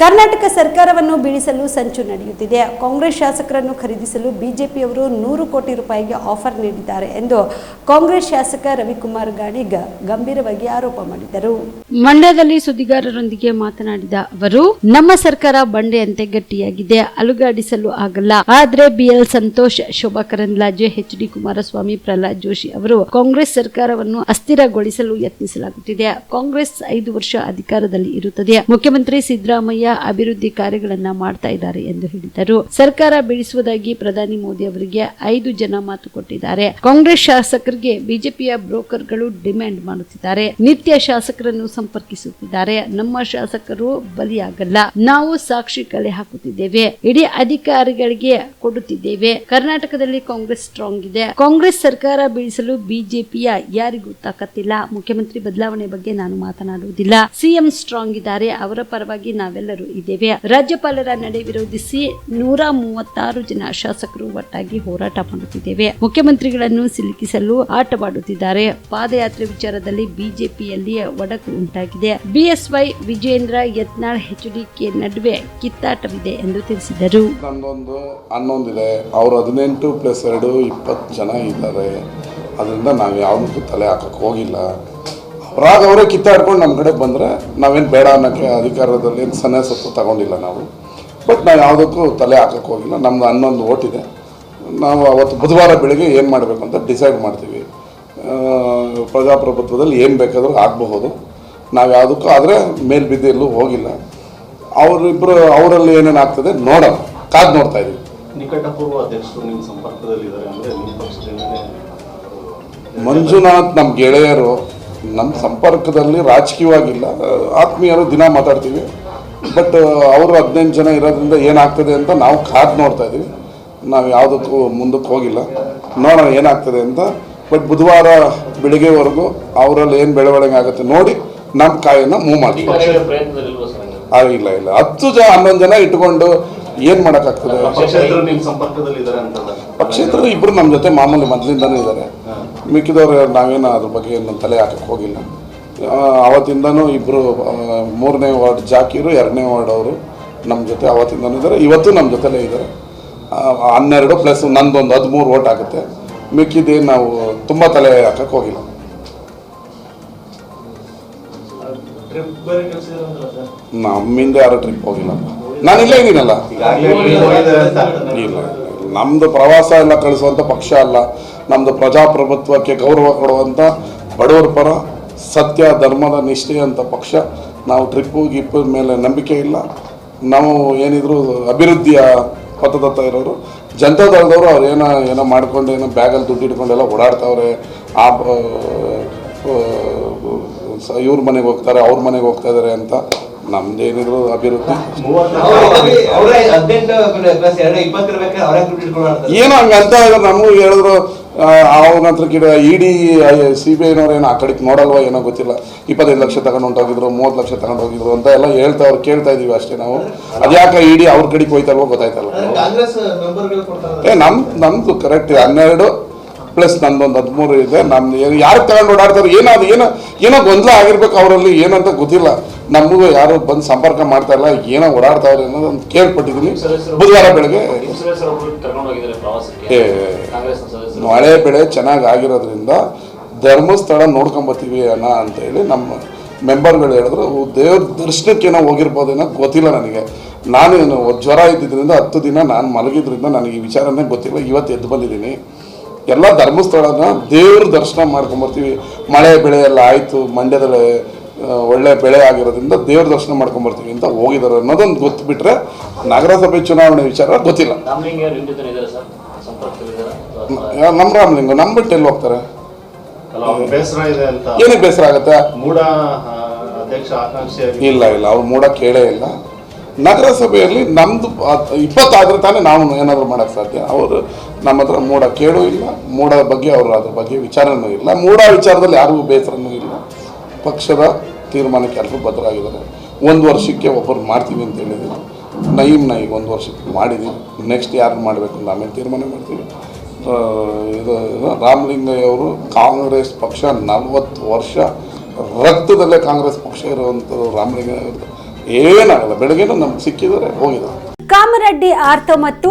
ಕರ್ನಾಟಕ ಸರ್ಕಾರವನ್ನು ಬೀಳಿಸಲು ಸಂಚು ನಡೆಯುತ್ತಿದೆ. ಕಾಂಗ್ರೆಸ್ ಶಾಸಕರನ್ನು ಖರೀದಿಸಲು ಬಿಜೆಪಿಯವರು ನೂರು ಕೋಟಿ ರೂಪಾಯಿಗೆ ಆಫರ್ ನೀಡಿದ್ದಾರೆ ಎಂದು ಕಾಂಗ್ರೆಸ್ ಶಾಸಕ ರವಿಕುಮಾರ್ ಗಾಣಿಗ ಗಂಭೀರವಾಗಿ ಆರೋಪ ಮಾಡಿದರು ಮಂಡ್ಯದಲ್ಲಿ ಸುದ್ದಿಗಾರರೊಂದಿಗೆ ಮಾತನಾಡಿದ ಅವರು, ನಮ್ಮ ಸರ್ಕಾರ ಬಂಡೆಯಂತೆ ಗಟ್ಟಿಯಾಗಿದೆ, ಅಲುಗಾಡಿಸಲು ಆಗಲ್ಲ. ಆದ್ರೆ B L Santosh, Shobha Karandlaje H D Kumaraswamy, Pralhad Joshi ಅವರು ಕಾಂಗ್ರೆಸ್ ಸರ್ಕಾರವನ್ನು ಅಸ್ಥಿರಗೊಳಿಸಲು ಯತ್ನಿಸಲಾಗುತ್ತಿದೆ. ಕಾಂಗ್ರೆಸ್ ಐದು ವರ್ಷ ಅಧಿಕಾರದಲ್ಲಿ ಇರುತ್ತದೆ. ಮುಖ್ಯಮಂತ್ರಿ ಸಿದ್ದರಾಮಯ್ಯ ಅಭಿವೃದ್ಧಿ ಕಾರ್ಯಗಳನ್ನು ಮಾಡ್ತಾ ಇದ್ದಾರೆ ಎಂದು ಹೇಳಿದರು. ಸರ್ಕಾರ ಬೀಳಿಸುವುದಾಗಿ ಪ್ರಧಾನಿ ಮೋದಿ ಅವರಿಗೆ ಐದು ಜನ ಮಾತು ಕೊಟ್ಟಿದ್ದಾರೆ. ಕಾಂಗ್ರೆಸ್ ಶಾಸಕರಿಗೆ ಬಿಜೆಪಿಯ ಬ್ರೋಕರ್ಗಳು ಡಿಮ್ಯಾಂಡ್ ಮಾಡುತ್ತಿದ್ದಾರೆ. ನಿತ್ಯ ಶಾಸಕರನ್ನು ಸಂಪರ್ಕಿಸುತ್ತಿದ್ದಾರೆ. ನಮ್ಮ ಶಾಸಕರು ಬಲಿಯಾಗಲ್ಲ. ನಾವು ಸಾಕ್ಷಿ ಕಲೆ ಹಾಕುತ್ತಿದ್ದೇವೆ. ಇಡೀ ಅಧಿಕಾರಿಗಳಿಗೆ ಕೊಡುತ್ತಿದ್ದೇವೆ. ಕರ್ನಾಟಕದಲ್ಲಿ ಕಾಂಗ್ರೆಸ್ ಸ್ಟ್ರಾಂಗ್ ಇದೆ. ಕಾಂಗ್ರೆಸ್ ಸರ್ಕಾರ ಬೀಳಿಸಲು ಬಿಜೆಪಿಯ ಯಾರಿಗೂ ತಾಕತ್ತಿಲ್ಲ. ಮುಖ್ಯಮಂತ್ರಿ ಬದಲಾವಣೆ ಬಗ್ಗೆ ನಾನು ಮಾತನಾಡುವುದಿಲ್ಲ. ಸಿಎಂ ಸ್ಟ್ರಾಂಗ್ ಇದ್ದಾರೆ. ಅವರ ಪರವಾಗಿ ನಾವೆಲ್ಲರೂ ಇದ್ದೇವೆ. ರಾಜ್ಯಪಾಲರ ನಡೆ ವಿರೋಧಿಸಿ ನೂರ ಮೂವತ್ತಾರು ಜನ ಶಾಸಕರು ಒಟ್ಟಾಗಿ ಹೋರಾಟ ಮಾಡುತ್ತಿದ್ದೇವೆ. ಮುಖ್ಯಮಂತ್ರಿಗಳನ್ನು ಸಿಲುಕಿಸಲು ಆಟವಾಡುತ್ತಿದ್ದಾರೆ. ಪಾದಯಾತ್ರೆ ವಿಚಾರದಲ್ಲಿ ಬಿಜೆಪಿಯಲ್ಲಿ ಒಡಕು ಉಂಟಾಗಿದೆ. ಬಿಎಸ್ವೈ ವಿಜೇಂದ್ರ ಯತ್ನಾಳ್ ಎಚ್ಡಿಕೆ ನಡುವೆ ಕಿತ್ತಾಟವಿದೆ ಎಂದು ತಿಳಿಸಿದರು. ನಂದೊಂದು ಹನ್ನೊಂದಿದೆ. ಅವರು ಹದಿನೆಂಟು ಪ್ಲಸ್ ಎರಡು ಇಪ್ಪತ್ತು ಜನ ಇದ್ದಾರೆ. ಅದರಿಂದ ನಾವು ಯಾವುದಕ್ಕೂ ತಲೆ ಹಾಕಕ್ಕೆ ಹೋಗಿಲ್ಲ. ಅವ್ರಾಗ ಅವರೇ ಕಿತ್ತಾಡ್ಕೊಂಡು ನಮ್ಮ ಕಡೆ ಬಂದರೆ ನಾವೇನು ಬೇಡ ಅನ್ನೋಕ್ಕೆ ಅಧಿಕಾರದಲ್ಲಿ ಏನು ಸನ್ಯಾಸತ್ವ ತಗೊಂಡಿಲ್ಲ ನಾವು. ಬಟ್ ನಾವು ಯಾವುದಕ್ಕೂ ತಲೆ ಹಾಕಕ್ಕೆ ಹೋಗಿಲ್ಲ. ನಮ್ಮದು ಹನ್ನೊಂದು ಓಟಿದೆ ನಾವು ಅವತ್ತು ಬುಧವಾರ ಬೆಳಿಗ್ಗೆ ಏನು ಮಾಡಬೇಕು ಅಂತ ಡಿಸೈಡ್ ಮಾಡ್ತೀವಿ. ಪ್ರಜಾಪ್ರಭುತ್ವದಲ್ಲಿ ಏನು ಬೇಕಾದರೂ ಆಗಬಹುದು. ನಾವು ಯಾವುದಕ್ಕೂ ಆದರೆ ಮೇಲ್ಬಿದ್ದೆಯಲ್ಲೂ ಬಿದ್ದು ಹೋಗಿಲ್ಲ. ಅವರಿಬ್ಬರು ಅವರಲ್ಲಿ ಏನೇನು ಆಗ್ತದೆ ನೋಡೋಣ. ಕಾದು ನೋಡ್ತಾ ಇದ್ದೀವಿ ನಿಕಟಪೂರ್ವ ಅಧ್ಯಕ್ಷರು ನಿಮ್ಮ ಸಂಪರ್ಕದಲ್ಲಿದ್ದಾರೆ ಅಂದರೆ ನಿಮ್ಮ ಪಕ್ಷದಿಂದಲೇ. ಮಂಜುನಾಥ್ ನಮ್ಮ ಗೆಳೆಯರು ನಮ್ಮ ಸಂಪರ್ಕದಲ್ಲಿ ರಾಜಕೀಯವಾಗಿಲ್ಲ. ಆತ್ಮೀಯರು ದಿನ ಮಾತಾಡ್ತೀವಿ. ಬಟ್ ಅವರು ಹದಿನೆಂಟು ಜನ ಇರೋದ್ರಿಂದ ಏನಾಗ್ತದೆ ಅಂತ ನಾವು ಕಾದು ನೋಡ್ತಾ ಇದ್ದೀವಿ. ನಾವು ಯಾವುದಕ್ಕೂ ಮುಂದಕ್ಕೆ ಹೋಗಿಲ್ಲ. ನೋಡೋಣ ಏನಾಗ್ತದೆ ಅಂತ. ಬಟ್ ಬುಧವಾರ ಬೆಳಿಗ್ಗೆವರೆಗೂ ಅವರಲ್ಲಿ ಏನು ಬೆಳವಣಿಗೆ ಆಗುತ್ತೆ ನೋಡಿ ನಮ್ಮ ಕಾಯನ್ನು ಮೂವ್ ಮಾಡ್ತೀವಿ? ಆಗಿಲ್ಲ ಇಲ್ಲ ಹತ್ತು ಜನ ಹನ್ನೊಂದು ಜನ ಇಟ್ಕೊಂಡು ಏನು ಮಾಡೋಕ್ಕಾಗ್ತದೆ? ಪಕ್ಷೇತರರು ಇಬ್ಬರು ನಮ್ಮ ಜೊತೆ ಮಾಮೂಲಿ ಮೊದಲಿಂದನೂ ಇದ್ದಾರೆ. ಮಿಕ್ಕಿದವ್ರು ನಾವೇನು ಅದ್ರ ಬಗ್ಗೆ ಏನು ತಲೆ ಹಾಕಕ್ಕೆ ಹೋಗಿಲ್ಲ. ಆ, ಅವತ್ತಿಂದನೂ ಇಬ್ಬರು ಮೂರನೇ ವಾರ್ಡ್ ಜಾಕೀರು ಎರಡನೇ ವಾರ್ಡ್ ಅವರು ನಮ್ಮ ಜೊತೆ ಆವತ್ತಿಂದನೂ ಇದ್ದಾರೆ ಇವತ್ತು ನಮ್ಮ ಜೊತೆಲೇ ಇದ್ದಾರೆ ಹನ್ನೆರಡು ಪ್ಲಸ್ ನಂದೊಂದು ಹದಿಮೂರು ಓಟ್ ಆಗುತ್ತೆ. ಮಿಕ್ಕಿದ್ದೇನು ನಾವು ತುಂಬ ತಲೆ ಹಾಕಕ್ಕೆ ಹೋಗಿಲ್ಲ. ನಮ್ಮಿಂದ ಯಾರು ಟ್ರಿಪ್ ಹೋಗಿಲ್ಲ. ನಾನು ಇಲ್ಲೇ ಇದ್ದೀನಲ್ಲ ಇಲ್ಲ. ನಮ್ಮದು ಪ್ರವಾಸ ಎಲ್ಲ ಕಳಿಸುವಂಥ ಪಕ್ಷ ಅಲ್ಲ ನಮ್ಮದು ಪ್ರಜಾಪ್ರಭುತ್ವಕ್ಕೆ ಗೌರವ ಕೊಡುವಂಥ ಬಡವರ ಪರ ಸತ್ಯ, ಧರ್ಮದ ನಿಷ್ಠೆ ಅಂತ ಪಕ್ಷ, ನಾವು ಟ್ರಿಪ್ಪು, ಗಿಪ್ಪು ಮೇಲೆ ನಂಬಿಕೆ ಇಲ್ಲ. ನಾವು ಏನಿದ್ರು ಅಭಿವೃದ್ಧಿಯ ಪಥದತ್ತ ಇರೋರು. ಜನತಾ ದಳದವರು ಅವ್ರು ಏನೋ ಏನೋ ಮಾಡ್ಕೊಂಡು, ಏನೋ ಬ್ಯಾಗಲ್ಲಿ ದುಡ್ಡು ಇಟ್ಕೊಂಡೆಲ್ಲ ಓಡಾಡ್ತಾವ್ರೆ. ಆ ಇವ್ರ ಮನೆಗೆ ಹೋಗ್ತಾರೆ, ಅವ್ರ ಮನೆಗೆ ಹೋಗ್ತಾ ಇದ್ದಾರೆ ಅಂತ ನಮ್ದೇನಿದ್ರು ಅಭಿವೃದ್ಧಿ. ಏನು ಹಂಗಂತ ನಮಗೂ ಹೇಳಿದ್ರು ಅವನ ಹತ್ರ ಕಿಡ ಇಡಿ ಸಿ ಬಿ ಐನವ್ರು ಏನೋ ಆ ಕಡೆಗೆ ನೋಡಲ್ವ ಏನೋ ಗೊತ್ತಿಲ್ಲ. ಇಪ್ಪತ್ತೈದು ಲಕ್ಷ ತಗೊಂಡು ಹೊಂಟೋಗಿದ್ರು ಮೂವತ್ತು ಲಕ್ಷ ತಗೊಂಡು ಹೋಗಿದ್ರು ಅಂತ ಎಲ್ಲ ಹೇಳ್ತಾ ಅವ್ರು ಕೇಳ್ತಾ ಇದೀವಿ ಅಷ್ಟೇ ನಾವು. ಅದ್ಯಾಕೆ ಇಡಿ ಅವ್ರ ಕಡೆಗೆ ಹೋಯ್ತಲ್ವೋ ಗೊತ್ತಾಯ್ತಲ್ಲ. ಏ ನಮ್ ನಮ್ದು ಕರೆಕ್ಟ್ ಹನ್ನೆರಡು ಪ್ಲಸ್ ನಂದೊಂದು ಹದಿಮೂರು ಇದೆ. ನಮ್ಮ ಏನು ಯಾರು ತಗೊಂಡು ಓಡಾಡ್ತಾರೆ? ಏನೋ ಅದು ಏನೋ ಏನೋ ಗೊಂದಲ ಆಗಿರ್ಬೇಕು ಅವರಲ್ಲಿ ಏನಂತ ಗೊತ್ತಿಲ್ಲ. ನಮಗೂ ಯಾರು ಬಂದು ಸಂಪರ್ಕ ಮಾಡ್ತಾ ಇಲ್ಲ. ಏನೋ ಓಡಾಡ್ತಾವ್ರೆ ಅನ್ನೋದು ಒಂದು ಕೇಳ್ಪಟ್ಟಿದ್ದೀನಿ ಬುಧವಾರ ಬೆಳಗ್ಗೆ. ಮಳೆ ಬೆಳೆ ಚೆನ್ನಾಗಿ ಆಗಿರೋದ್ರಿಂದ ಧರ್ಮಸ್ಥಳ ನೋಡ್ಕೊಂಬತ್ತೀವಿ ಅಣ್ಣ ಅಂತೇಳಿ ನಮ್ಮ ಮೆಂಬರ್ಗಳು ಹೇಳಿದ್ರು. ದೇವ್ರ ದರ್ಶನಕ್ಕೇನೋ ಹೋಗಿರ್ಬೋದೇನೋ ಗೊತ್ತಿಲ್ಲ ನನಗೆ. ನಾನು ಏನು ಜ್ವರ ಇದ್ದಿದ್ದರಿಂದ ಹತ್ತು ದಿನ ನಾನು ಮಲಗಿದ್ರಿಂದ ನನಗೆ ಈ ವಿಚಾರನೇ ಗೊತ್ತಿಲ್ಲ. ಇವತ್ತು ಎದ್ದು ಬಂದಿದ್ದೀನಿ. ಎಲ್ಲ ಧರ್ಮಸ್ಥಳನ ದೇವ್ರ ದರ್ಶನ ಮಾಡ್ಕೊಂಬರ್ತೀವಿ. ಮಳೆ ಬೆಳೆ ಎಲ್ಲ ಆಯಿತು ಮಂಡ್ಯದಲ್ಲಿ ಒಳ್ಳೆ ಬೆಳೆ ಆಗಿರೋದ್ರಿಂದ ದೇವ್ರ ದರ್ಶನ ಮಾಡ್ಕೊಂಬರ್ತೀವಿ ಅಂತ ಹೋಗಿದ್ದಾರೆ ಅನ್ನೋದೊಂದು ಗೊತ್ತು ಬಿಟ್ರೆ ನಗರಸಭೆ ಚುನಾವಣೆ ವಿಚಾರ ಗೊತ್ತಿಲ್ಲ. ನಿಮ್ಮ ರಾಮಲಿಂಗ ನಮ್ಮ ಬಿಟ್ಟು ಎಲ್ಲಿ ಹೋಗ್ತಾರೆ? ಅಲ್ಲ ಬೇಸರ ಇದೆ ಅಂತ. ಏನಕ್ಕೆ ಬೇಸರ ಆಗುತ್ತೆ? ಇಲ್ಲ ಇಲ್ಲ ಅವ್ರು ಮೂಡ ಕೇಳೇ ಇಲ್ಲ. ನಗರಸಭೆಯಲ್ಲಿ ನಮ್ದು ಇಪ್ಪತ್ತಾದ್ರೆ ತಾನೇ ನಾವು ಏನಾದರೂ ಮಾಡೋಕ್ಕೆ ಸಾಧ್ಯ. ಅವರು ನಮ್ಮ ಹತ್ರ ಮೂಡ ಕೇಳೂ ಇಲ್ಲ ಮೂಡ ಬಗ್ಗೆ ಅವರು ಅದ್ರ ಬಗ್ಗೆ ವಿಚಾರನೂ ಇಲ್ಲ ಮೂಡ ವಿಚಾರದಲ್ಲಿ ಯಾರಿಗೂ ಬೇಸರನೂ ಇಲ್ಲ. ಪಕ್ಷದ ತೀರ್ಮಾನಕ್ಕೆ ಎಲ್ಲರೂ ಬದ್ಧರಾಗಿದ್ದಾರೆ. ಒಂದು ವರ್ಷಕ್ಕೆ ಒಬ್ಬರು ಮಾಡ್ತೀವಿ ಅಂತ ಹೇಳಿದ್ದೀವಿ ನೈಮ್ ಈಗ ಒಂದು ವರ್ಷಕ್ಕೆ ಮಾಡಿದ್ದೀವಿ ನೆಕ್ಸ್ಟ್ ಯಾರು ಮಾಡಬೇಕು ಅಂತ ಆಮೇಲೆ ತೀರ್ಮಾನ ಮಾಡ್ತೀವಿ. ಇದು ರಾಮಲಿಂಗಯ್ಯ ಅವರು ಕಾಂಗ್ರೆಸ್ ಪಕ್ಷ ನಲವತ್ತು ವರ್ಷ ರಕ್ತದಲ್ಲೇ ಕಾಂಗ್ರೆಸ್ ಪಕ್ಷ ಇರುವಂಥದ್ದು ರಾಮಲಿಂಗಯ್ಯ ಅವ್ರದ್ದು ಏನಾಗಲ್ಲ. ಬೆಳಗ್ಗೆನೂ ನಮ್ಗೆ ಸಿಕ್ಕಿದ್ರೆ ಹೋಗಿದ್ದಾರೆ ಕಾಮರೆಡ್ಡಿ ಆರ್ಥೋ ಮತ್ತು